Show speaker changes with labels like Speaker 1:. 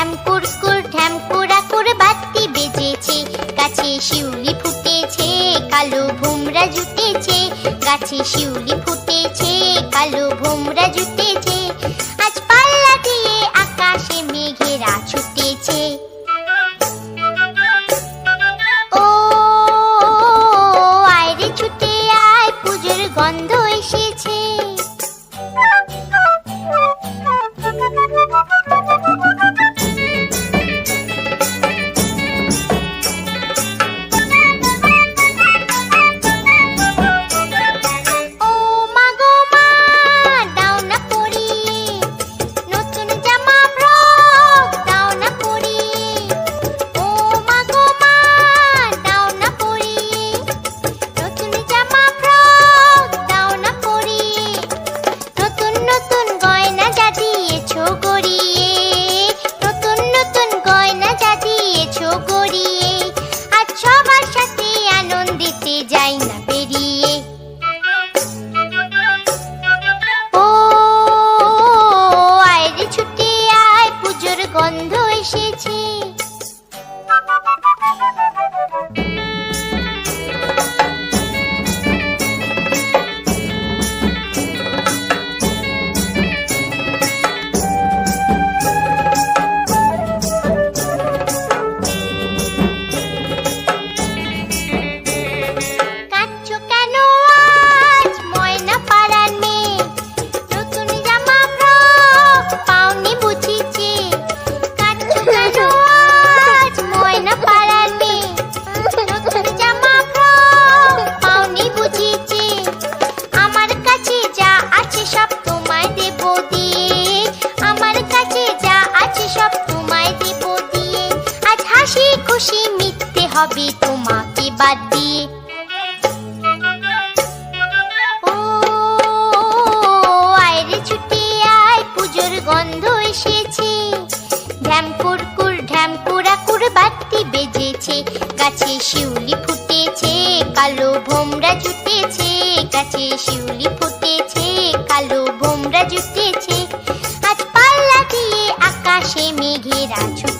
Speaker 1: ঠ্যামকুর school বাতি বেজেছে। গাছে শিউলি ফুটেছে কালো ভুমরা জুটেছে। গাছে শিউলি ফুটে Còn 现 হবে তোমাকে বাদ। দিয়ে ও আয়রে ছুটি আয়, পুজোর গন্ধ এসেছে। কুর কুর বাতি বেজেছে। গাছে শিউলি ফুটেছে, কালো ভোমরা জুটেছে। গাছে শিউলি ফুটেছে, কালো ভোমরা জুটেছে। আজ পাল্লা দিয়ে আকাশে মেঘেরা ছুটে